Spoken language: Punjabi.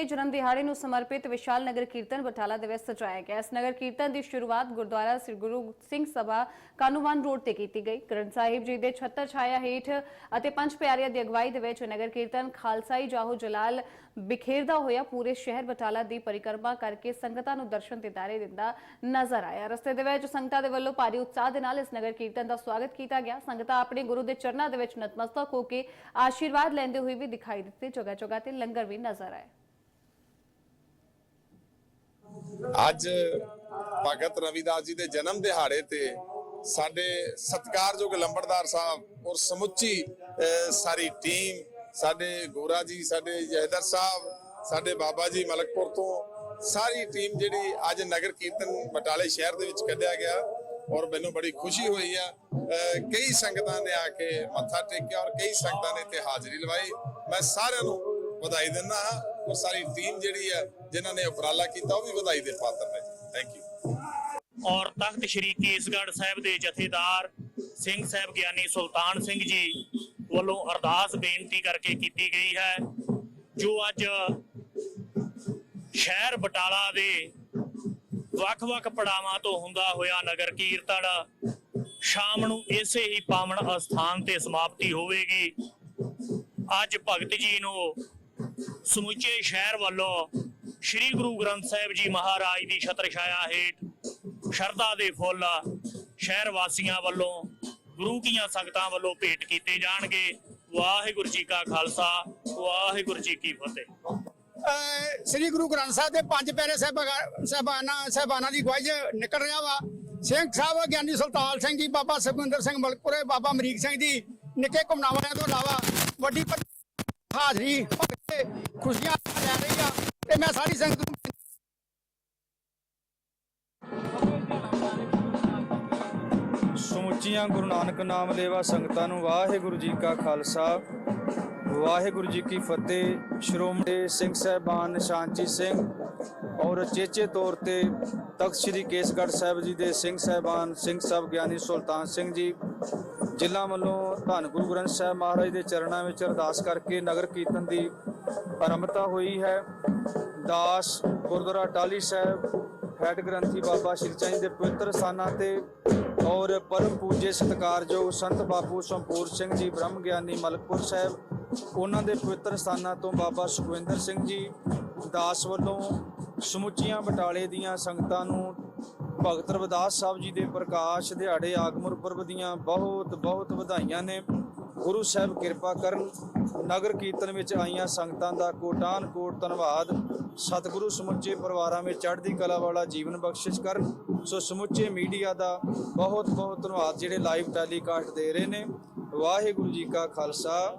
ਦੇ ਜਨਮ ਦਿਹਾੜੇ ਨੂੰ ਸਮਰਪਿਤ ਵਿਸ਼ਾਲ ਨਗਰ ਕੀਰਤਨ ਬਟਾਲਾ ਦੇ ਵਿੱਚ ਸਜਾਇਆ ਗਿਆ। ਇਸ ਨਗਰ ਕੀਰਤਨ ਦੀ ਸ਼ੁਰੂਆਤ ਗੁਰਦੁਆਰਾ ਸ੍ਰੀ ਗੁਰੂ ਸਿੰਘ ਸਭਾ ਕਾਨੂੰਵਾਨ ਰੋਡ ਤੇ ਕੀਤੀ ਗਈ। ਗ੍ਰੰਥ ਸਾਹਿਬ ਜੀ ਦੇ ਛੱਤਰ ਛਾਇਆ ਹੇਠ ਅਤੇ ਪੰਜ ਪਿਆਰਿਆਂ ਦੀ ਅਗਵਾਈ ਦੇ ਵਿੱਚ ਨਗਰ ਕੀਰਤਨ ਖਾਲਸਾਈ ਜਾਹੋ ਜਲਾਲ ਬਿਖੇਰਦਾ ਹੋਇਆ ਪੂਰੇ ਸ਼ਹਿਰ ਬਟਾਲਾ ਦੀ ਪਰਿਕਰਮਾ ਕਰਕੇ ਸੰਗਤਾਂ ਨੂੰ ਦਰਸ਼ਨ ਦਿਦਾਰੇ ਦਿੰਦਾ ਨਜ਼ਰ ਆਇਆ। ਰਸਤੇ ਦੇ ਵਿੱਚ ਸੰਗਤਾਂ ਦੇ ਵੱਲੋਂ ਭਾਰੀ ਉਤਸ਼ਾਹ ਦੇ ਨਾਲ ਇਸ ਨਗਰ ਕੀਰਤਨ ਦਾ ਸਵਾਗਤ ਕੀਤਾ ਗਿਆ। ਸੰਗਤਾਂ ਆਪਣੇ ਗੁਰੂ ਦੇ ਚਰਨਾਂ ਦੇ ਵਿੱਚ ਨਤਮਸਤਕ ਹੋ ਕੇ ਆਸ਼ੀਰਵਾਦ ਲੈਂਦੇ ਹੋਏ ਵੀ ਦਿਖਾਈ ਦਿੱਤੇ। ਜਗ੍ਹਾ ਜਗ੍ਹਾ ਤੇ ਲੰਗਰ ਵੀ ਨਜ਼ਰ ਆਏ। ਅੱਜ ਭਗਤ ਰਵਿਦਾਸ ਜੀ ਦੇ ਜਨਮ ਦਿਹਾੜੇ ਤੇ ਸਾਡੇ ਸਤਿਕਾਰਯੋਗ ਲੰਬੜਦਾਰ ਸਾਹਿਬ ਔਰ ਸਮੁੱਚੀ ਸਾਰੀ ਟੀਮ, ਸਾਡੇ ਗੋਰਾ ਜੀ, ਸਾਡੇ ਜਹਦਰ ਸਾਹਿਬ, ਸਾਡੇ ਬਾਬਾ ਜੀ ਮਲਕਪੁਰ ਤੋਂ ਸਾਰੀ ਟੀਮ ਜਿਹੜੀ ਅੱਜ ਨਗਰ ਕੀਰਤਨ ਬਟਾਲੇ ਸ਼ਹਿਰ ਦੇ ਵਿੱਚ ਕੱਢਿਆ ਗਿਆ ਔਰ ਮੈਨੂੰ ਬੜੀ ਖੁਸ਼ੀ ਹੋਈ ਆ। ਕਈ ਸੰਗਤਾਂ ਨੇ ਆ ਕੇ ਮੱਥਾ ਟੇਕਿਆ ਔਰ ਕਈ ਸੰਗਤਾਂ ਨੇ ਤੇ ਹਾਜ਼ਰੀ ਲਵਾਈ। ਮੈਂ ਸਾਰਿਆਂ ਨੂੰ ਵਧਾਈ ਦਿੰਦਾ ਹਾਂ। ਔਰ ਸਾਰੀ ਟੀਮ ਜਿਹੜੀ ਹੈ ਜਿਨ੍ਹਾਂ ਨੇ ਉਪਰਾਲਾ ਕੀਤਾ, ਉਹ ਵੀ ਵਧਾਈ ਦੇ ਪਾਤਰ ਨੇ ਥੈਂਕ ਯੂ ਔਰ ਤਖਤ ਸ੍ਰੀ ਕੇਸਗੜ੍ਹ ਸਾਹਿਬ ਦੇ ਜਥੇਦਾਰ ਸਿੰਘ ਸਾਹਿਬ ਗਿਆਨੀ ਸੁਲਤਾਨ ਸਿੰਘ ਜੀ ਵੱਲੋਂ ਅਰਦਾਸ ਬੇਨਤੀ ਕਰਕੇ ਕੀਤੀ ਗਈ ਹੈ, ਜੋ ਅੱਜ ਸ਼ਹਿਰ ਬਟਾਲਾ ਦੇ ਵੱਖ-ਵੱਖ ਪੜਾਵਾਂ ਤੋਂ ਹੁੰਦਾ ਹੋਇਆ ਨਗਰ ਕੀਰਤਨ ਸ਼ਾਮ ਨੂੰ ਇਸੇ ਹੀ ਪਾਵਨ ਅਸਥਾਨ ਤੇ ਸਮਾਪਤੀ ਹੋਵੇਗੀ। ਅੱਜ ਭਗਤ ਜੀ ਨੂੰ ਸਮੁੱਚੇ ਸ਼ਹਿਰ ਵੱਲੋਂ ਸ੍ਰੀ ਗੁਰੂ ਗ੍ਰੰਥ ਸਾਹਿਬ ਜੀ ਮਹਾਰਾਜ ਦੀ ਛਤਰ ਛਾਇਆ ਹੇਠ ਸ਼ਰਧਾ ਦੇ ਫੁੱਲ ਸ਼ਹਿਰ ਵਾਸੀਆਂ ਵੱਲੋਂ, ਗੁਰੂ ਕੀਆਂ ਸੰਗਤਾਂ ਵੱਲੋਂ ਭੇਟ ਕੀਤੇ ਜਾਣਗੇ। ਵਾਹਿਗੁਰੂ ਜੀ ਕਾ ਖਾਲਸਾ, ਵਾਹਿਗੁਰੂ ਜੀ ਕੀ ਫਤਿਹ। ਸ੍ਰੀ ਗੁਰੂ ਗ੍ਰੰਥ ਸਾਹਿਬ ਦੇ ਪੰਜ ਪਿਆਰੇ ਸਾਹਿਬਾਂ ਸਾਹਿਬਾਨਾਂ ਸਾਹਿਬਾਨਾਂ ਦੀ ਗਵਾਹੀ ਨਿਕਲ ਰਿਹਾ ਵਾ। ਸਿੰਘ ਸਾਹਿਬ, ਗਿਆਨੀ ਸੁਲਤਾਨ ਸਿੰਘ ਜੀ, ਬਾਬਾ ਸੁਖਵਿੰਦਰ ਸਿੰਘ ਮਲਕਪੁਰੇ, ਬਾਬਾ ਅਮਰੀਕ ਸਿੰਘ ਜੀ, ਨਿੱਕੇ ਘੁਮਨਾਵਾਲਿਆਂ ਤੋਂ ਇਲਾਵਾ ਵੱਡੀ ਹਾਜ਼ਰੀ ਖੁਸ਼ੀਆਂ ਲੈ ਰਹੀ ਆ ਤੇ ਮੈਂ ਸਾਰੀ ਸੰਗਤ ਨੂੰ ਸਮੁੱਚੀਆਂ ਗੁਰੂ ਨਾਨਕ ਨਾਮ ਲੇਵਾ ਸੰਗਤਾਂ ਨੂੰ ਵਾਹਿਗੁਰੂ ਜੀ ਕਾ ਖਾਲਸਾ। ਵਾਹਿਗੁਰੂ ਜੀ ਕੀ ਫਤਿਹ। ਸ਼੍ਰੋਮਣੀ ਸਿੰਘ ਸਾਹਿਬਾਨ ਨਿਸ਼ਾਨਚੀ ਸਿੰਘ ਔਰ ਚੇਚੇ ਤੌਰ ਤੇ ਤਖਤ ਸ੍ਰੀ ਕੇਸਗੜ੍ਹ ਸਾਹਿਬ ਜੀ ਦੇ ਸਿੰਘ ਸਾਹਿਬਾਨ, ਸਿੰਘ ਸਾਹਿਬ ਗਿਆਨੀ ਸੁਲਤਾਨ ਸਿੰਘ ਜੀ ਜ਼ਿਲ੍ਹਾ ਵੱਲੋਂ ਧੰਨ ਗੁਰੂ ਗ੍ਰੰਥ ਸਾਹਿਬ ਮਹਾਰਾਜ ਦੇ ਚਰਨਾਂ ਵਿੱਚ ਅਰਦਾਸ ਕਰਕੇ ਨਗਰ ਕੀਰਤਨ ਦੀ ਆਰੰਭਤਾ ਹੋਈ ਹੈ। ਦਾਸ ਗੁਰਦੁਆਰਾ ਟਾਲੀ ਸਾਹਿਬ, ਹੈਡ ਗ੍ਰੰਥੀ ਬਾਬਾ ਸ਼੍ਰੀ ਚੰਦ ਦੇ ਪਵਿੱਤਰ ਸਥਾਨਾਂ ਤੇ ਔਰ ਪਰਮ ਪੂਜੇ ਸਤਿਕਾਰਯੋਗ ਸੰਤ ਬਾਪੂ ਸੰਪੂਰ ਸਿੰਘ ਜੀ, ਬ੍ਰਹਮ ਗਿਆਨੀ ਮਲਕਪੁਰ ਸਾਹਿਬ, ਉਹਨਾਂ ਦੇ ਪਵਿੱਤਰ ਸਥਾਨਾਂ ਤੋਂ ਬਾਬਾ ਸੁਖਵਿੰਦਰ ਸਿੰਘ ਜੀ, ਦਾਸ ਵੱਲੋਂ ਸਮੁੱਚੀਆਂ ਬਟਾਲੇ ਦੀਆਂ ਸੰਗਤਾਂ ਨੂੰ ਭਗਤ ਰਵਿਦਾਸ ਸਾਹਿਬ ਜੀ ਦੇ ਪ੍ਰਕਾਸ਼ ਦਿਹਾੜੇ ਆਗਮਨ ਪੁਰਬ ਦੀਆਂ ਬਹੁਤ ਬਹੁਤ ਵਧਾਈਆਂ ਨੇ। ਗੁਰੂ ਸਾਹਿਬ ਕਿਰਪਾ ਕਰਨ ਨਗਰ ਕੀਰਤਨ ਵਿੱਚ ਆਈਆਂ ਸੰਗਤਾਂ ਦਾ ਕੋਟਾਨ ਕੋਟ ਧੰਨਵਾਦ। ਸਤਿਗੁਰੂ ਸਮੁੱਚੇ ਪਰਿਵਾਰਾਂ ਵਿੱਚ ਚੜ੍ਹਦੀ ਕਲਾ ਵਾਲਾ ਜੀਵਨ ਬਖਸ਼ਿਸ਼ ਕਰਨ ਸੋ ਸਮੁੱਚੇ ਮੀਡੀਆ ਦਾ ਬਹੁਤ ਬਹੁਤ ਧੰਨਵਾਦ ਜਿਹੜੇ ਲਾਈਵ ਟੈਲੀਕਾਸਟ ਦੇ ਰਹੇ ਨੇ। ਵਾਹਿਗੁਰੂ ਜੀ ਕਾ ਖਾਲਸਾ।